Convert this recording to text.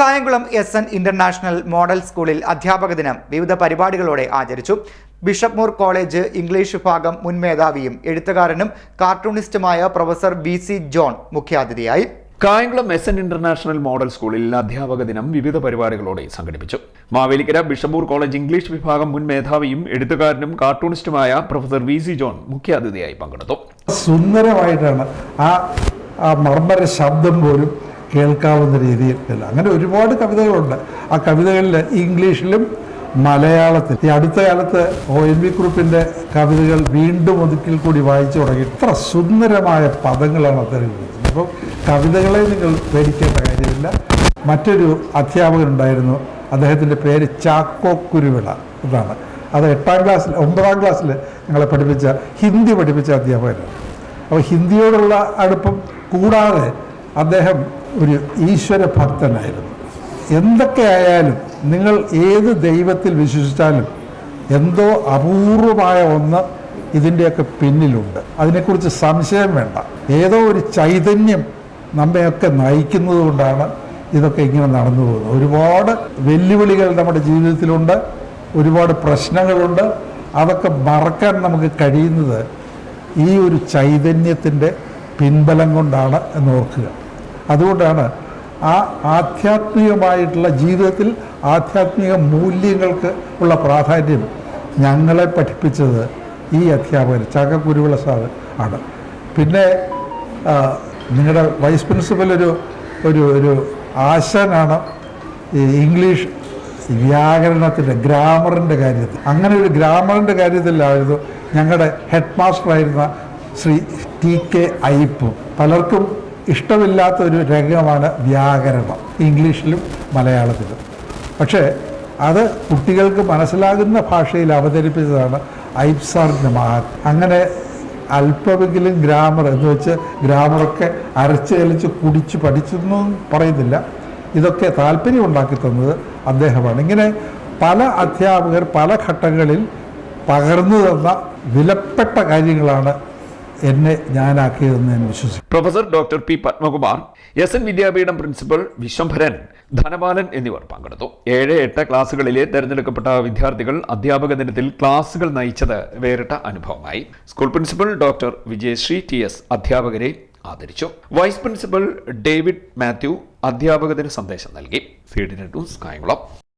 Kayamkulam S N international model സ്കൂളിൽ അധ്യാപക ദിനം വിവിധ പരിപാടികളോടെ ആചരിച്ചു. ബിഷപ്പ് മൂർ കോളേജ് ഇംഗ്ലീഷ് വിഭാഗം മുൻ മേധാവിയും എഴുത്തുകാരനും കാർട്ടൂണിസ്റ്റുമായ പ്രൊഫസർ ബി സി ജോൺ മുഖ്യാതിഥിയായി. Kayamkulam S N international model സ്കൂളിൽ അധ്യാപക ദിനം വിവിധ പരിപാടികളോടെ സംഘടിപ്പിച്ചു. മാവേലിക്കര ബിഷപ്പൂർ കോളേജ് ഇംഗ്ലീഷ് വിഭാഗം മുൻ മേധാവിയും എഴുത്തുകാരനും കാർട്ടൂണിസ്റ്റുമായ പ്രൊഫസർ വി സി ജോൺ മുഖ്യാതിഥിയായി പങ്കെടുത്തു. സുന്ദരമായിട്ടാണ് ആ ആ മർമ്മര ശബ്ദം പോലും കേൾക്കാവുന്ന രീതിയിൽ അല്ല അങ്ങനെ ഒരുപാട് കവിതകളുണ്ട്. ആ കവിതകളിൽ ഇംഗ്ലീഷിലും മലയാളത്തിൽ. ഈ അടുത്ത കാലത്ത് ഒ എൻ വി കുറുപ്പിന്റെ കവിതകൾ വീണ്ടും ഒതുക്കിൽ കൂടി വായിച്ചു തുടങ്ങി. ഇത്ര സുന്ദരമായ പദങ്ങളാണ് അദ്ദേഹം ഉപയോഗിച്ചത് അപ്പോൾ കവിതകളെ നിങ്ങൾ പേടിക്കേണ്ട കാര്യമില്ല. മറ്റൊരു അധ്യാപകനുണ്ടായിരുന്നു. അദ്ദേഹത്തിന്റെ പേര് ചാക്കോ കുരുവിള എന്നാണ്. അത് എട്ടാം ക്ലാസ്സിൽ ഒമ്പതാം ക്ലാസ്സിൽ ഞങ്ങളെ പഠിപ്പിച്ച ഹിന്ദി പഠിപ്പിച്ച അധ്യാപകനാണ്. അപ്പോൾ ഹിന്ദിയോടുള്ള അടുപ്പം കൂടാതെ അദ്ദേഹം ഒരു ഈശ്വര ഭക്തനായിരുന്നു എന്തൊക്കെ ആയാലും നിങ്ങൾ ഏത് ദൈവത്തിൽ വിശ്വസിച്ചാലും എന്തോ അപൂർവമായ ഒന്ന് ഇതിന്റെയൊക്കെ പിന്നിലുണ്ട്. അതിനെക്കുറിച്ച് സംശയം വേണ്ട. ഏതോ ഒരു ചൈതന്യം നമ്മയൊക്കെ നയിക്കുന്നത് കൊണ്ടാണ് ഇതൊക്കെ ഇങ്ങനെ നടന്നു പോകുന്നത്. ഒരുപാട് വെല്ലുവിളികൾ നമ്മുടെ ജീവിതത്തിലുണ്ട്. ഒരുപാട് പ്രശ്നങ്ങളുണ്ട്. അതൊക്കെ മറക്കാൻ നമുക്ക് കഴിയുന്നത് ഈ ഒരു ചൈതന്യത്തിന്റെ പിൻബലം കൊണ്ടാണ് എന്ന് ഓർക്കുക. അതുകൊണ്ടാണ് ആ ആധ്യാത്മികമായിട്ടുള്ള ജീവിതത്തിൽ ആധ്യാത്മിക മൂല്യങ്ങൾക്ക് ഉള്ള പ്രാധാന്യം ഞങ്ങളെ പഠിപ്പിച്ചത് ഈ അധ്യാപകൻ ചക കുരുവിള സാറ് ആണ്. പിന്നെ നിങ്ങളുടെ വൈസ് പ്രിൻസിപ്പൽ ഒരു ഒരു ഒരു ആശാനാണ് ഈ ഇംഗ്ലീഷ് വ്യാകരണത്തിന്റെ ഗ്രാമറിന്റെ കാര്യത്തിൽ. അങ്ങനെ ഒരു ഗ്രാമറിന്റെ കാര്യത്തിലായിരുന്നു ഞങ്ങളുടെ ഹെഡ് മാസ്റ്ററായിരുന്ന ശ്രീ ടി കെ അയ്പ് പലർക്കും ഇഷ്ടമില്ലാത്ത ഒരു രംഗമാണ് വ്യാകരണം ഇംഗ്ലീഷിലും മലയാളത്തിലും. പക്ഷേ അത് കുട്ടികൾക്ക് മനസ്സിലാകുന്ന ഭാഷയിൽ അവതരിപ്പിച്ചതാണ് ഐപ്സാറിന്റെ മഹാൻ. അങ്ങനെ അല്പമെങ്കിലും ഗ്രാമർ എന്ന് വെച്ച് ഗ്രാമറൊക്കെ അരച്ച് കലിച്ച് കുടിച്ച് പഠിച്ചെന്നും പറയുന്നില്ല ഇതൊക്കെ താല്പര്യം ഉണ്ടാക്കി തന്നത് അദ്ദേഹമാണ്. ഇങ്ങനെ പല അധ്യാപകർ പല ഘട്ടങ്ങളിൽ പകർന്നു തന്ന വിലപ്പെട്ട കാര്യങ്ങളാണ് എന്നെ ഞാനാക്കിയതെന്ന് ഞാൻ വിശ്വസിക്കുന്നു. Professor doctor P Padmakumar S N Vidyapeetham principal Vishwambharan Dhanapalan എന്നിവർ പങ്കെടുത്തു. ഏഴ് എട്ട് ക്ലാസ്സുകളിലെ തെരഞ്ഞെടുക്കപ്പെട്ട വിദ്യാർത്ഥികൾ അധ്യാപക ദിനത്തിൽ ക്ലാസുകൾ നയിച്ചത് വേറിട്ട അനുഭവമായി. School principal doctor Vijayasree T S അധ്യാപകരെ ആദരിച്ചു. വൈസ് പ്രിൻസിപ്പൽ ഡേവിഡ് മാത്യു അധ്യാപക ദിന സന്ദേശം നൽകി. ഫീഡിനെ ടു കായംകുളം.